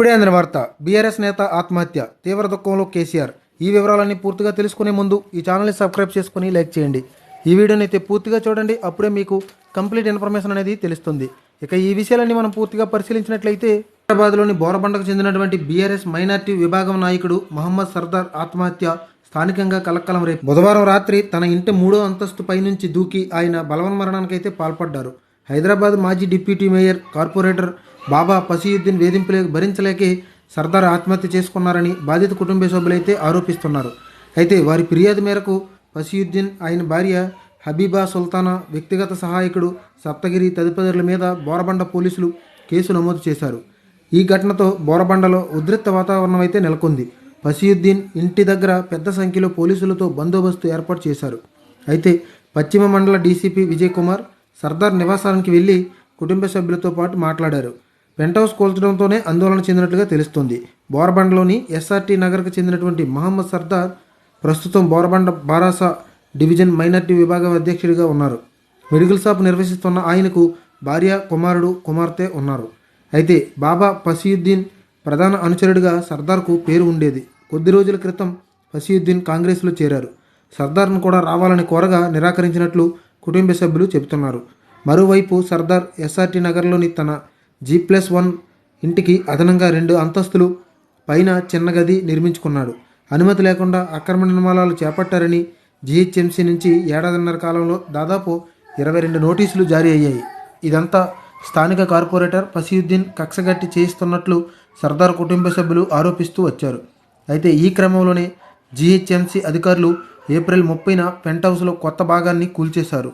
ఇప్పుడే అందిన వార్త. బీఆర్ఎస్ నేత ఆత్మహత్య. తీవ్ర దుఃఖంలో కేసీఆర్. ఈ వివరాలన్నీ పూర్తిగా తెలుసుకునే ముందు ఈ ఛానల్ని సబ్స్క్రైబ్ చేసుకుని లైక్ చేయండి. ఈ వీడియోని అయితే పూర్తిగా చూడండి. అప్పుడే మీకు కంప్లీట్ ఇన్ఫర్మేషన్ అనేది తెలుస్తుంది. ఇక ఈ విషయాలన్నీ మనం పూర్తిగా పరిశీలించినట్లయితే హైదరాబాద్లోని బోరబండకు చెందినటువంటి బీఆర్ఎస్ మైనార్టీ విభాగం నాయకుడు మహమ్మద్ సర్దార్ ఆత్మహత్య స్థానికంగా కలక్కలం రేపు. బుధవారం రాత్రి తన ఇంటి మూడో అంతస్తు పైనుంచి దూకి ఆయన బలవన్మరణానికైతే పాల్పడ్డారు. హైదరాబాద్ మాజీ deputy mayor corporator Baba Fasiuddin వేధింపులే భరించలేకే సర్దార్ ఆత్మహత్య చేసుకున్నారని బాధిత కుటుంబ సభ్యులైతే ఆరోపిస్తున్నారు. అయితే వారి ఫిర్యాదు మేరకు పసియుద్దీన్ ఆయన భార్య హబీబా సుల్తానా వ్యక్తిగత సహాయకుడు సప్తగిరి తదితరుల మీద బోరబండ పోలీసులు కేసు నమోదు చేశారు. ఈ ఘటనతో బోరబండలో ఉద్రిక్త వాతావరణం అయితే నెలకొంది. పసియుద్దీన్ ఇంటి దగ్గర పెద్ద సంఖ్యలో పోలీసులతో బందోబస్తు ఏర్పాటు చేశారు. అయితే పశ్చిమ మండల డీసీపీ విజయ్ కుమార్ సర్దార్ నివాసానికి వెళ్ళి కుటుంబ సభ్యులతో పాటు మాట్లాడారు. పెంట్ హౌస్ కూల్చడంతోనే ఆందోళన చెందినట్లుగా తెలుస్తోంది. బోరబండలోని ఎస్ఆర్టీ నగర్కు చెందినటువంటి మహమ్మద్ సర్దార్ ప్రస్తుతం బోరబండ బారాసా డివిజన్ మైనార్టీ విభాగం అధ్యక్షుడిగా ఉన్నారు. మెడికల్ షాప్ నిర్వహిస్తున్న ఆయనకు భార్య కుమారుడు కుమార్తె ఉన్నారు. అయితే బాబా పసీయుద్దీన్ ప్రధాన అనుచరుడిగా సర్దార్కు పేరు ఉండేది. కొద్ది రోజుల క్రితం ఫసీయుద్దీన్ కాంగ్రెస్లో చేరారు. సర్దార్ను కూడా రావాలని కోరగా నిరాకరించినట్లు కుటుంబ సభ్యులు చెబుతున్నారు. మరోవైపు సర్దార్ ఎస్ఆర్టీ నగర్లోని తన జీ ప్లస్ వన్ ఇంటికి అదనంగా రెండు అంతస్తులు పైన చిన్న గది నిర్మించుకున్నాడు. అనుమతి లేకుండా అక్రమ నిర్మాణాలు చేపట్టారని జీహెచ్ఎంసీ నుంచి ఏడాదిన్నర కాలంలో దాదాపు ఇరవై రెండు నోటీసులు జారీ అయ్యాయి. ఇదంతా స్థానిక కార్పొరేటర్ పసీయుద్దీన్ కక్షగట్టి చేయిస్తున్నట్లు సర్దార్ కుటుంబ సభ్యులు ఆరోపిస్తూ వచ్చారు. అయితే ఈ క్రమంలోనే జీహెచ్ఎంసీ అధికారులు ఏప్రిల్ ముప్పైన పెంట్ హౌస్లో కొత్త భాగాన్ని కూల్చేశారు.